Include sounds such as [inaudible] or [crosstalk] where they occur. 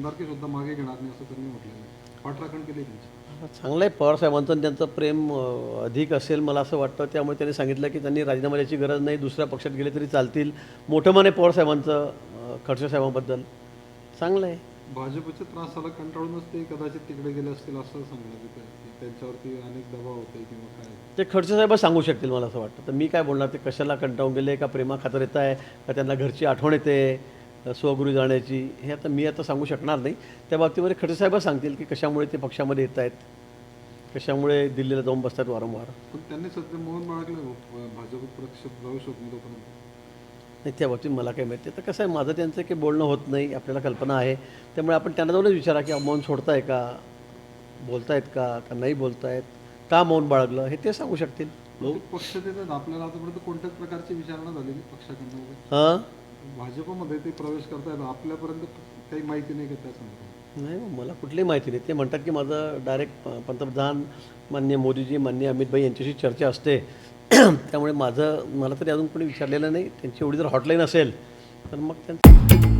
आमदारकी सुद्धा मागे घेणार नाही असं त्यांनी पाठराखण केली त्यांची चांगलं आहे पवारसाहेबांचं आणि त्यांचं प्रेम अधिक असेल मला असं वाटतं. त्यामुळे त्यांनी सांगितलं की त्यांनी राजीनामा द्यायची गरज नाही दुसऱ्या पक्षात गेले तरी चालतील. मोठं मन आहे पवारसाहेबांचं अ, खडसे साहेबांबद्दल. चांगलं आहे. भाजपच्या त्रासाला कंटाळूनच ते कदाचित तिकडे गेले असतील असं सांगलं त्यांच्यावरती अनेक दबाव होते किंवा काय. ते खडसे साहेब सांगू शकतील मला असं वाटतं. तर मी काय बोलणार ते कशाला कंटाळून गेले का प्रेमा खातर येत आहे का त्यांना घरची आठवण येते? स्वगुरू जाण्याची हे आता मी आता सांगू शकणार नाही. त्या बाबतीमध्ये खडसे साहेब सांगतील की कशामुळे ते पक्षामध्ये येत आहेत कशामुळे दिल्लीला जाऊन बसतात वारंवार. पण त्यांनी सध्या मोहन बाळगलं भाजप पक्ष नाही तोपर्यंत. नाही त्या बाबतीत मला काय माहिती तर कसं आहे माझं त्यांचं काही बोलणं होत नाही आपल्याला कल्पना आहे. त्यामुळे आपण त्यांना जाऊनच विचारा की मौन सोडताय का? बोलतायत का? का नाही बोलतायत? का मौन बाळगलं? हे ते सांगू शकतील. पक्ष देतात. आपल्याला आतापर्यंत कोणत्याच प्रकारची विचारणा झालेली पक्षाकडनं. हां? भाजपमध्ये ते प्रवेश करतायत आपल्यापर्यंत काही माहिती नाही घेता नाही मला कुठलीही माहिती नाही. ते म्हणतात की माझं डायरेक्ट पंतप्रधान मान्य मोदीजी मान्य अमित भाई यांच्याशी चर्चा असते. [clears throat] त्यामुळे माझं मला तरी अजून कोणी विचारलेलं नाही. त्यांची एवढी जर हॉटलाईन असेल तर मग त्यांचं